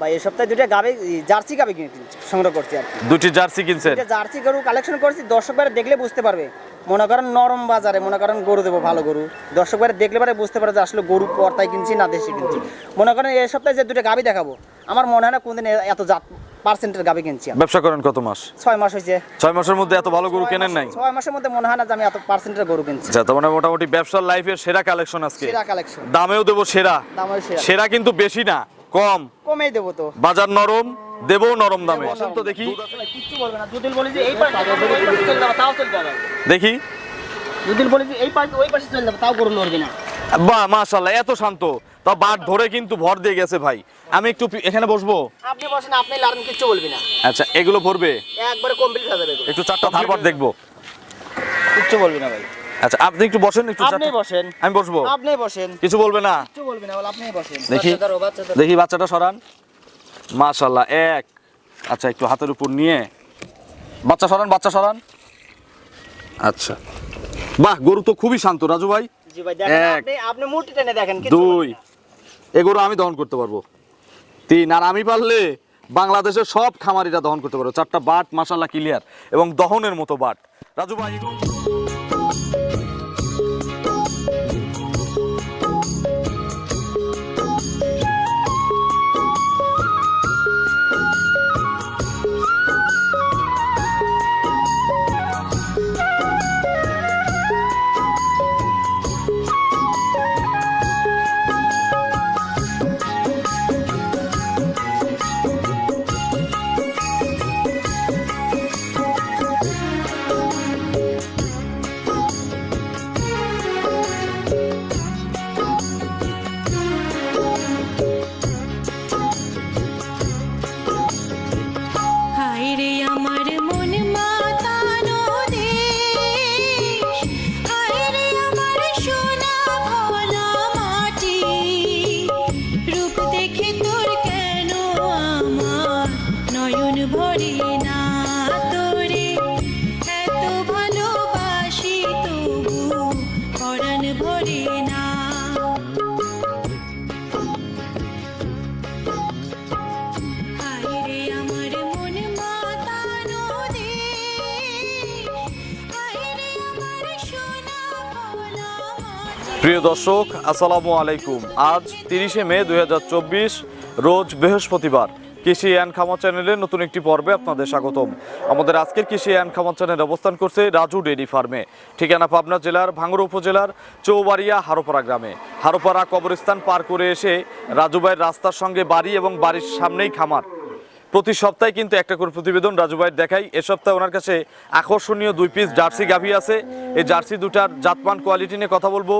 ভাই এই সপ্তাহে দুটো গাবে জার্সি গাবে সংগ্রহ করছি আর। দুটি জার্সি কিনছেন? জার্সি গরু কালেকশন করছি দর্শক বাইরে দেখলে বুঝতে পারবে। মনে করেন নরম বাজারে মনে করেন গরু দেবো ভালো গরু। দর্শক বাইরে দেখলে পারে বুঝতে পারে যে আসলে গরু পর্তায় কিনছি না দেশে কিনছি। মনে করেন এই সপ্তাহে যে দুটো গাবি দেখাবো আমার মনে হয় না কোনদিন এত জাত পার্সেন্টের গাবি কিনছি। ব্যবসা করেন কত মাস? ছয় মাস হয়েছে ছয় মাসের মধ্যে এত ভালো গরু কেনেন নাই? ছয় মাসের মধ্যে মনে হয় না যে আমি এত পার্সেন্টের গরু কিনছি। আচ্ছা তার মানে মোটামুটি ব্যবসার লাইফের সেরা কালেকশন আজকে। সেরা কালেকশন দামেও দেবো সেরা। দাম ওই সেরা। সেরা কিন্তু বেশি না। কম। কমেই দেবো তো। বাজার নরম দেবো নরম দামে। তো দেখি। কিচ্ছু বলবে না। দুদিন বলি যে এই পাশে ওই পাশে চলে যাব তাও চলে যাবে দেখি। দুদিন বলি যে এই পাশে ওই পাশে চলে যাব তাও গরু লড়বে না। বাহ মাশাল্লাহ এত শান্ত। তা বাট ধরে কিন্তু ভর দিয়ে গেছে ভাই। আমি একটু এখানে বসবো? আপনি বসেন আপনি লাড়েন কিচ্ছু বলবি না। আচ্ছা এগুলো ভরবে? একবারে কমপ্লিট হয়ে যাবে একটু চারটা ধারবার দেখব। কিচ্ছু বলবি না ভাই। আচ্ছা আপনি একটু বসেন একটু আপনি বসেন। আমি বসবো। আপনি বসেন। কিছু বলবে না? কিচ্ছু বলবি না আপনি বসেন। দেখি। দেখি বাচ্চাটা সরান। মাশাল্লাহ এক। আচ্ছা একটু হাতের উপর নিয়ে। বাচ্চা সরান বাচ্চা সরান। আচ্ছা। বাহ গরু তো খুবই শান্ত রাজু ভাই। জি ভাই দেখেন। আপনি আপনি মুটি টেনে দেখেন কিচ্ছু দুই। এ গরু আমি দহন করতে পারব। তিন আর আমি পারলে বাংলাদেশের সব খামারিরা দহন করতে পারব। চারটা বাট মাসাল্লাহ ক্লিয়ার এবং দহনের মতো বাট। রাজু ভাই প্রিয় দর্শক, আসসালামু আলাইকুম। আজ তিরিশে মে দু হাজার চব্বিশ, রোজ বৃহস্পতিবার। কৃষি অ্যান্ড খামার চ্যানেলের নতুন একটি পর্বে আপনাদের স্বাগতম। আমাদের আজকের কৃষি অ্যান্ড খামার চ্যানেল অবস্থান করছে রাজু ডেইরি ফার্মে। ঠিকানা পাবনা জেলার ভাঙড়া উপজেলার চৌবাড়িয়া হারোপাড়া গ্রামে। হারোপাড়া কবরস্থান পার করে এসে রাজুবাইয়ের রাস্তার সঙ্গে বাড়ি এবং বাড়ির সামনেই খামার। প্রতি সপ্তাহে কিন্তু একটা করে প্রতিবেদন রাজু ভাইয়ের দেখাই। এ সপ্তাহে ওনার কাছে আকর্ষণীয় দুই পিস জার্সি গাভী আছে। এই জার্সি দুটার জাতমান কোয়ালিটি নিয়ে কথা বলব।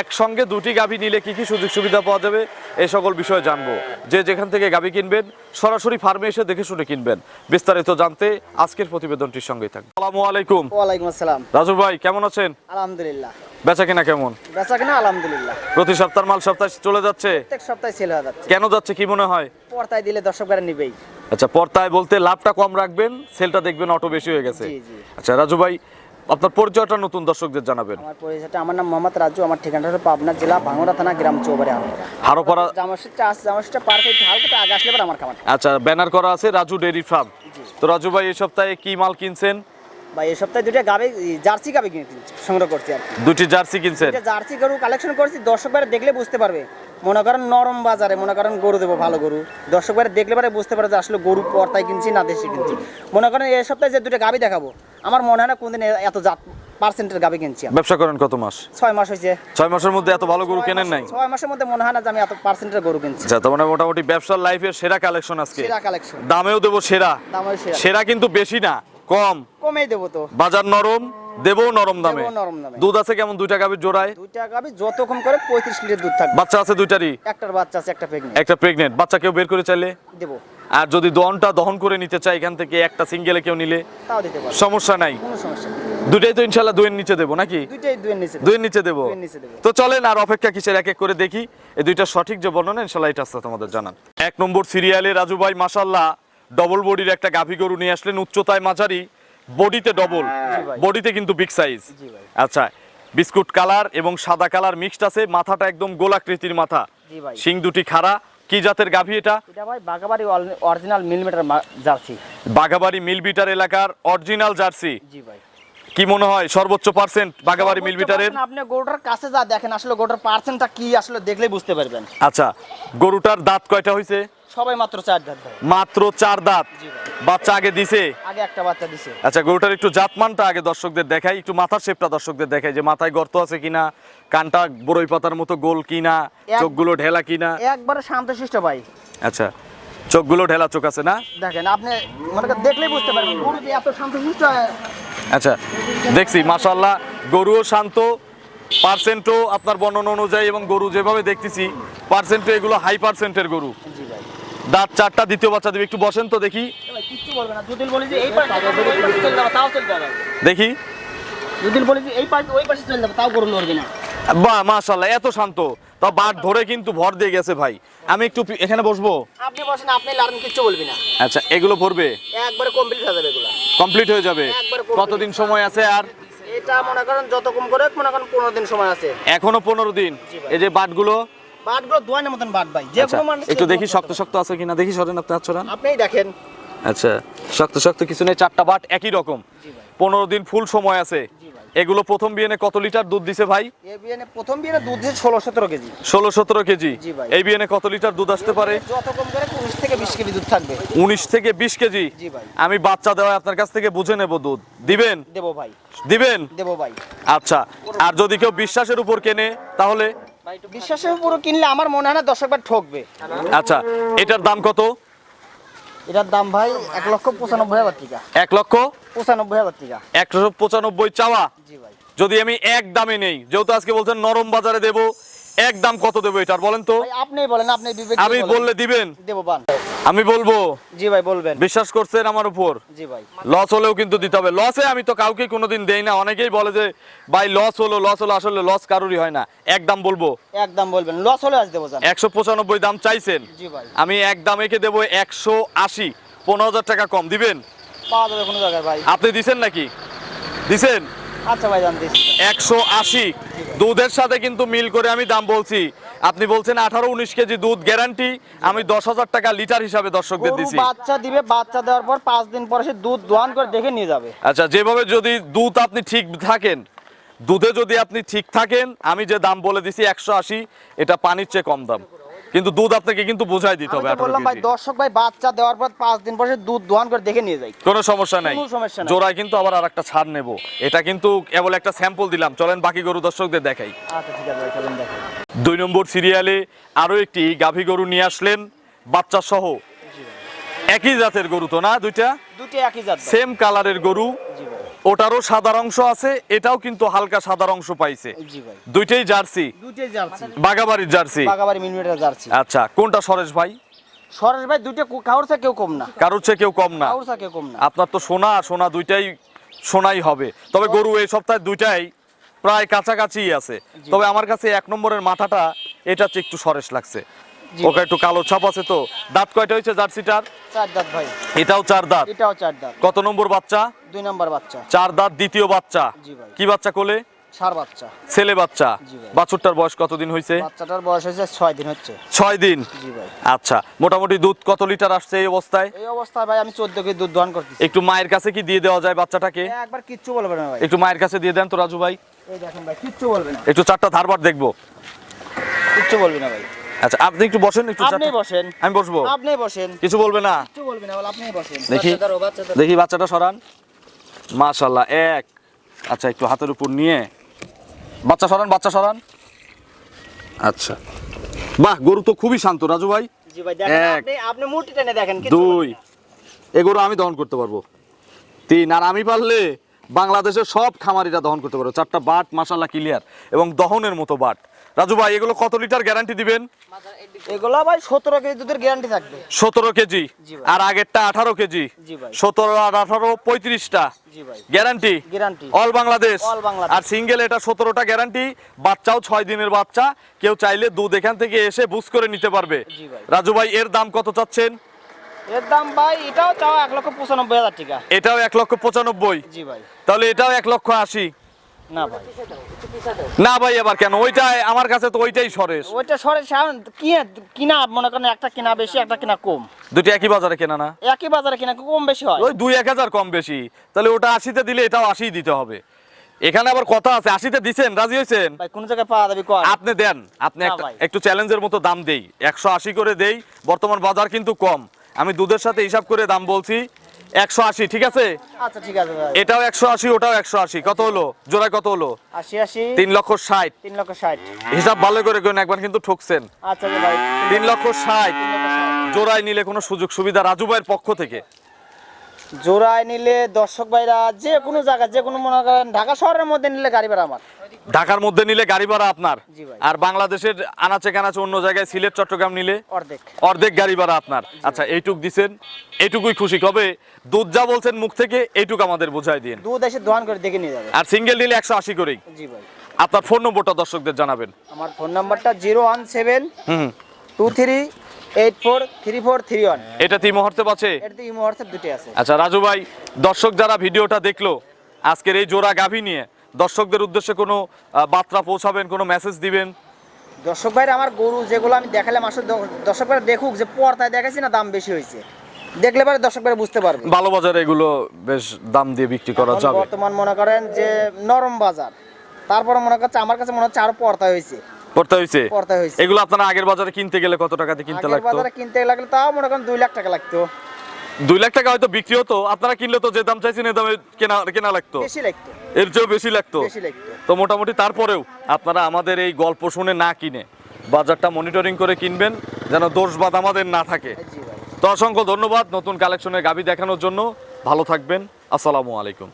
একসঙ্গে দুটি গাভী নিলে কি কি সুযোগ সুবিধা পাওয়া যাবে? এই সকল বিষয়ে জানব। যে যেখান থেকে গাভী কিনবেন সরাসরি ফার্মে এসে দেখে শুনে কিনবেন। বিস্তারিত জানতে আজকের প্রতিবেদনটির সঙ্গেই থাকবে আসসালামু আলাইকুম। ওয়ালাইকুম আসসালাম। রাজু ভাই কেমন আছেন? আলহামদুলিল্লাহ। বেচা কিনা কেমন? বেচা কিনা আলহামদুলিল্লাহ। প্রতি সপ্তাহ মাল সপ্তাহে চলে যাচ্ছে? প্রত্যেক সপ্তাহে সেল হয়ে যাচ্ছে। কেন যাচ্ছে কি মনে হয়? পর্তায় দিলে দর্শক বাইরে নিবেই। আচ্ছা পর্তায় বলতে লাভটা কম রাখবেন সেলটা দেখবেন অটো বেশি হয়ে গেছে। আচ্ছা রাজু ভাই আপনার পরিচয়টা নতুন দর্শকদের জানাবেন। আমার পরিচয়টা আমার নাম মোহাম্মদ রাজু আমার ঠিকানাটা হলো পাবনা জেলা ভাঙড়া থানা গ্রাম চৌবাড়ি হারোপাড়া জামাশিটা আছে জামাশিটা পার করে হালকা আগে আসলে পরে আমার খামার। আচ্ছা ব্যানার করা আছে রাজু ডেইরি ফার্ম। তো রাজু ভাই এই সপ্তাহে কি মাল কিনছেন? ভাই এই সপ্তাহে দুটো গাবে জার্সি গাবে কিনে কিনছি, সংগ্রহ করছি আর। দুটি জার্সি কিনছেন? জার্সি গরু কালেকশন করছি দর্শক দেখলে বুঝতে পারবে। মনে করেন নরম বাজারে মনে করেন গরু দেবো ভালো গরু। দর্শক বাইরে দেখলে পারে বুঝতে পারে যে আসলে গরু পর্তায় কিনছি না দেশে কিনছি। মনে করেন এই সপ্তাহে যে দুটো গাবি দেখাবো আমার মনে হয় না কোনদিন এত জাত পার্সেন্টের গাবি কিনছি ব্যবসা করেন কত মাস? ছয় মাস হয়েছে ছয় মাসের মধ্যে এত ভালো গরু কেনেন নাই? ছয় মাসের মধ্যে মনে হয় না যে আমি এত পার্সেন্টের গরু কিনছি। আচ্ছা তার মানে মোটামুটি ব্যবসার লাইফের সেরা কালেকশন আজকে। সেরা কালেকশন দামেও দেবো সেরা। দাম ওই সেরা। সেরা কিন্তু বেশি না কম। কমেই দেবো তো। বাজার নরম দেবো নরম দামে? নরম দামে। দুধ আছে কেমন? দুইটা জোড়ায়? দুইটা গাবি যত কম করে পঁয়ত্রিশ লিটার দুধ থাকবে। বাচ্চা আছে দুইটারই? একটার বাচ্চা আছে একটা একটা বাচ্চা কেউ বের করে চাইলে? দেবো। আর যদি দহনটা দহন করে নিতে চাই এখান থেকে একটা সিঙ্গেলে কেউ নিলে? তাও দিতে পারব। সমস্যা নাই। কোনো সমস্যা নেই। দুটাই তো ইনশাল্লাহ দুয়ের নিচে দেবো নাকি? দুয়ের নিচে দেবো। তো চলেন আর অপেক্ষা কিসের? এক এক করে দেখি। এই দুইটা সঠিক যে বর্ণনা ইনশাল্লাহ এটা আসতে তোমাদের জানান এক নম্বর সিরিয়ালে রাজু ভাই মাসাল্লাহ ডবল বডির একটা গাভী গরু নিয়ে আসলেন উচ্চতায় মাঝারি। বডিতে ডবল বডিতে কিন্তু বিগ সাইজ আচ্ছা বিস্কুট কালার এবং সাদা কালার মিক্সড আছে মাথাটা একদম গোলাকৃতির মাথা। শিং দুটি খাড়া কি জাতের গাভী এটা? এটা ভাই বাগাবাড়ি অরিজিনাল মিলিমিটার জার্সি। বাঘাবাড়ি মিলবিটার এলাকার অরিজিনাল জার্সি। জি ভাই। কি মনে হয় সর্বোচ্চ পার্সেন্ট বাঘাবাড়ি মিলবিটারের আপনি গরুটার কাছে যা দেখেন আসলে গরুটার পার্সেন্টটা কি আসলে দেখলেই বুঝতে পারবেন। আচ্ছা গরুটার দাঁত কয়টা হয়েছে সবাই মাত্র চার দাঁত ভাই। মাত্র চার দাঁত। বাচ্চা আগে দিছে? আগে একটা বাচ্চা দিছে। আচ্ছা গরুটার একটু জাতমানটা আগে দর্শকদের দেখাই একটু মাথার শেপটা দর্শকদের দেখাই যে মাথায় গর্ত আছে কিনা কানটা বড়ই পাতার মতো গোল কিনা চোখগুলো ঢেলা কিনা? একবারে শান্তশিষ্ট ভাই। আচ্ছা চোখগুলো ঢেলা চোখ আছে না? দেখেন আপনি মনে দেখলেই বুঝতে পারবেন গরু যে এত শান্তশিষ্ট আচ্ছা দেখছি মাশাল্লাহ গরুও শান্ত পার্সেন্টও আপনার বর্ণনা অনুযায়ী এবং গরু যেভাবে দেখতেছি পার্সেন্টও এগুলো হাই পার্সেন্টের গরু। দাঁত চারটা দ্বিতীয় বাচ্চা দেবে। একটু বসেন তো দেখি। দেখি। মাশাল্লাহ এত শান্ত। তা বাট ধরে কিন্তু ভর দিয়ে গেছে ভাই। আমি একটু এখানে বসবো? আপনি বসেন আপনি লাড়েন কিচ্ছু বলবি না। আচ্ছা এগুলো ভরবে? একবারে কমপ্লিট হয়ে যাবে এগুলো। কমপ্লিট হয়ে যাবে। কতদিন সময় আছে আর? এটা মনে করেন যত কম করে মনে করেন পনেরো দিন সময় আছে। এখনও পনেরো দিন। এই যে বাটগুলো বাটগুলো দোয়ানের মতন বাট ভাই যে কোনো মানুষ একটু দেখি শক্ত শক্ত আছে কিনা দেখি সরেন আপনি হাত সরান আপনিই দেখেন। আচ্ছা শক্ত শক্ত কিছু নেই চারটা বাট একই রকম। পনেরো দিন ফুল সময় আছে। এগুলো প্রথম বিয়েনে কত লিটার দুধ দিছে ভাই? বিয়ানে প্রথম বিয়ানে দুধ দিচ্ছে ষোলো সতেরো কেজি। ষোলো সতেরো কেজি। জি এই বিয়েনে কত লিটার দুধ আসতে পারে? যত কম করে উনিশ থেকে বিশ কেজি দুধ থাকবে। উনিশ থেকে বিশ কেজি? জি ভাই। আমি বাচ্চা দেওয়া আপনার কাছ থেকে বুঝে নেব দুধ। দিবেন? দেবো ভাই। দিবেন? দেবো ভাই। আচ্ছা আর যদি কেউ বিশ্বাসের উপর কেনে তাহলে? বিশ্বাসের উপর কিনলে আমার মনে হয় না দর্শকবার ঠকবে। আচ্ছা এটার দাম কত? এটার দাম ভাই এক লক্ষ পঁচানব্বই হাজার টাকা। এক লক্ষ? পঁচানব্বই হাজার টাকা। একশো পঁচানব্বই চাওয়া? জি ভাই। যদি আমি এক দামে নেই যেহেতু আজকে বলছেন নরম বাজারে দেব এক দাম কত দেবো এটার বলেন তো? আপনি বলেন আপনি আমি বললে দিবেন। দেবো বান। আমি বলব জি ভাই বলবেন। বিশ্বাস করছেন আমার উপর? জি ভাই। লস হলেও কিন্তু দিতে হবে। লসে আমি তো কাউকে কোনোদিন দেই না। অনেকেই বলে যে ভাই লস হলো লস হলো আসলে লস কারোরই হয় না। এক দাম বলব। একদম বলবেন। লস হলে আজ দেবো জান। একশো পঁচানব্বই দাম চাইছেন। জি ভাই। আমি এক দাম একে দেবো একশো আশি। পনেরো হাজার টাকা কম। দিবেন? পাওয়া যাবে কোনো জায়গায় ভাই। আপনি দিছেন নাকি? দিছেন? আচ্ছা ভাই জান দিচ্ছি একশো আশি। দুধের সাথে কিন্তু মিল করে আমি দাম বলছি। আপনি বলছেন আঠারো উনিশ কেজি দুধ গ্যারান্টি। আমি দশ হাজার টাকা লিটার হিসাবে দর্শকদের দিচ্ছি বাচ্চা দিবে বাচ্চা দেওয়ার পর পাঁচ দিন পরে সে দুধ দোয়ান করে দেখে নিয়ে যাবে। আচ্ছা যেভাবে যদি দুধ আপনি ঠিক থাকেন দুধে যদি আপনি ঠিক থাকেন আমি যে দাম বলে দিছি একশো আশি এটা পানির চেয়ে কম দাম। কিন্তু দুধ আপনাকে কিন্তু বুঝাই দিতে হবে তো বললাম ভাই দর্শক ভাই বাচ্চা দেওয়ার পর পাঁচ দিন পরে দুধ দোয়ান করে দেখে নিয়ে যায় কোনো সমস্যা নাই। কোনো সমস্যা নাই। জোড়ায় কিন্তু আবার আর একটা ছাড় নেব। এটা কিন্তু কেবল একটা স্যাম্পল দিলাম। চলেন বাকি গরু দর্শকদের দেখাই। আচ্ছা ঠিক আছে ভাই চলেন দেখেন দুই নম্বর সিরিয়ালে আরও একটি গাভী গরু নিয়ে আসলেন বাচ্চা সহ একই জাতের গরু তো না দুইটা? দুটি একই জাত সেম কালারের গরু। ওটারও সাদার অংশ আছে এটাও কিন্তু হালকা সাদার অংশ পাইছে। দুইটাই জার্সি? দুটি জার্সি। বাগাবাড়ির জার্সি? বাগাবাড়ি মিনিটের জার্সি। আচ্ছা কোনটা সরেশ ভাই? সরেশ ভাই দুটো কাউর থেকে কেউ কম না। কারোর চেয়ে কেউ কম না? কাউর থেকে কেউ কম না। আপনার তো সোনা সোনা দুইটাই সোনাই হবে। তবে গরু এই সপ্তাহে দুইটাই প্রায় কাছাকাছি আছে। তবে আমার কাছে এক নম্বরের মাথাটা এটা একটু সরেশ লাগছে। ওকে একটু কালো ছাপ আছে তো। দাঁত কয়টা হয়েছে জার্সিটার? চার দাঁত ভাই। এটাও চার দাঁত? এটাও চার দাঁত। কত নম্বর বাচ্চা? দুই নম্বর বাচ্চা। চার দাঁত দ্বিতীয় বাচ্চা। জি ভাই। কি বাচ্চা কোলে? সার বাচ্চা। ছেলে বাচ্চা। বাছুরটার বয়স কতদিন হয়েছে? বাচ্চাটার বয়স হয়েছে ছয় দিন হচ্ছে। ছয় দিন? জি ভাই। আচ্ছা মোটামুটি দুধ কত লিটার আসছে এই অবস্থায়? এই অবস্থায় ভাই আমি চোদ্দ কেজি দুধ দোয়ান করতেছি। একটু মায়ের কাছে কি দিয়ে দেওয়া যায় বাচ্চাটাকে? একবার কিচ্ছু বলবে না ভাই। একটু মায়ের কাছে দিয়ে দেন তো রাজু ভাই। এই দেখেন ভাই কিচ্ছু বলবে না। একটু চারটা ধারবার দেখব। কিচ্ছু বলবে না ভাই। আচ্ছা আপনি একটু বসেন একটু আপনি বসেন। আমি বসবো। আপনি বসেন। কিছু বলবে না? কিচ্ছু বলবে না আপনি বসেন। দেখি। দেখি বাচ্চাটা সরান। মাশাল্লাহ এক। আচ্ছা একটু হাতের উপর নিয়ে। বাচ্চা সরান বাচ্চা সরান। আচ্ছা। বাহ গরু তো খুবই শান্ত রাজু ভাই। জি ভাই দেখেন এক। আপনি আপনি মুটি টেনে দেখেন দুই। এ গরু আমি দহন করতে পারব। তিন আর আমি পারলে বাংলাদেশের সব খামারিরা দহন করতে পারব। চারটা বাট মাসাল্লাহ ক্লিয়ার। এবং দহনের মতো বাট। রাজু ভাই এগুলো কত লিটার গ্যারান্টি দিবেন? এগুলা ভাই সতেরো কেজি দুধের গ্যারান্টি থাকবে। সতেরো কেজি? আর আগেরটা আঠারো কেজি? জি ভাই। সতেরো আর আঠারো পঁয়ত্রিশটা? জি ভাই। গ্যারান্টি গ্যারান্টি অল বাংলাদেশ আর সিঙ্গেল এটা সতেরোটা গ্যারান্টি বাচ্চাও ছয় দিনের বাচ্চা কেউ চাইলে দুধ এখান থেকে এসে বুঝ করে নিতে পারবে। রাজু ভাই এর দাম কত চাচ্ছেন? এর দাম ভাই এটাও চাও এক লক্ষ পঁচানব্বই হাজার টাকা। এটাও এক লক্ষ পঁচানব্বই। জি ভাই। তাহলে এটাও এক লক্ষ আশি। না ভাই। না ভাই এবার কেন? ওইটাই আমার কাছে তো ওইটাই সরেস ওইটা সরে সাধারণ কিনা কিনা মনে করেন একটা কিনা বেশি একটা কিনা কম। দুটি একই বাজারে কেনা না? একই বাজারে কিনা কম বেশি হয়। ওই দুই এক হাজার কম বেশি। তাহলে ওটা আশিতে দিলে এটাও আশি দিতে হবে। এখানে আবার কথা আছে আশিতে দিছেন? রাজি হয়েছেন? ভাই কোন জায়গায় পাওয়া যাবে আপনি দেন আপনি। একটু চ্যালেঞ্জের মতো দাম দেই। একশো আশি করে দেই বর্তমান বাজার কিন্তু কম। আমি দুধের সাথে হিসাব করে দাম বলছি একশো আশি ঠিক আছে? আচ্ছা ঠিক আছে এটাও একশো আশি ওটাও একশো আশি। কত হলো? জোড়ায় কত হলো? আশি আশি। তিন লক্ষ ষাট। তিন লক্ষ ষাট। হিসাব ভালো করে কেন একবার কিন্তু ঠকছেন। আচ্ছা ভাই। তিন লক্ষ ষাট। তিন লক্ষ ষাট। জোড়ায় নিলে কোনো সুযোগ সুবিধা রাজু ভাইয়ের পক্ষ থেকে? জোড়ায় নিলে দর্শক ভাইরা যে কোনো জায়গায় যে কোনো মনে করেন ঢাকা শহরের মধ্যে নিলে গাড়ি ভাড়া আমার। ঢাকার মধ্যে নিলে গাড়ি ভাড়া আপনার? আর বাংলাদেশের আনাচে কানাচে অন্য জায়গায় সিলেট চট্টগ্রাম নিলে অর্ধেক। অর্ধেক গাড়ি ভাড়া আপনার। আচ্ছা এইটুক দিছেন এইটুকুই খুশি। কবে? দুধ যা বলছেন মুখ থেকে এইটুক আমাদের বোঝাই দিন। দুধ এসে দোয়ান করে দেখে নিয়ে যাবে। আর সিঙ্গেল নিলে একশো আশি করেই। জি ভাই। আপনার ফোন নম্বরটা দর্শকদের জানাবেন। আমার ফোন নাম্বারটা জিরো ওয়ান সেভেন হুম। Two three eight four three four three one. এটা তিন আছে? হোয়াটসঅ্যাপ আচ্ছা রাজু ভাই দর্শক যারা ভিডিওটা দেখল আজকের এই জোড়া গাভী নিয়ে দর্শকদের উদ্দেশ্যে কোনো বার্তা পৌঁছাবেন কোনো মেসেজ দিবেন? দর্শক ভাইরা আমার গরু যেগুলো আমি দেখালাম আসলে দর্শক ভাইরা দেখুক যে পর্দায় দেখাচ্ছি না দাম বেশি হয়েছে। দেখলে পরে দর্শক ভাইরা বুঝতে পারবে। ভালো বাজারে এগুলো বেশ দাম দিয়ে বিক্রি করা যাবে। বর্তমান মনে করেন যে নরম বাজার। তারপরে মনে করছে আমার কাছে মনে হচ্ছে আরও পর্দা হয়েছে। পড়তে হয়েছে এগুলো আপনারা আগের বাজারে কিনতে গেলে কত টাকাতে কিনতে আগের বাজারে কিনতে লাগলে তাও মনে করেন দুই লাখ টাকা লাগতো। দুই লাখ টাকা হয়তো বিক্রি হতো আপনারা কিনলে তো যে দাম চাইছেন এই দামে কেনা কেনা লাগতো। বেশি লাগতো। এর চেয়েও বেশি লাগতো। বেশি লাগতো। তো মোটামুটি তারপরেও আপনারা আমাদের এই গল্প শুনে না কিনে বাজারটা মনিটরিং করে কিনবেন যেন দোষবাদ আমাদের না থাকে। তো অসংখ্য ধন্যবাদ নতুন কালেকশনের গাবি দেখানোর জন্য। ভালো থাকবেন। আসসালামু আলাইকুম।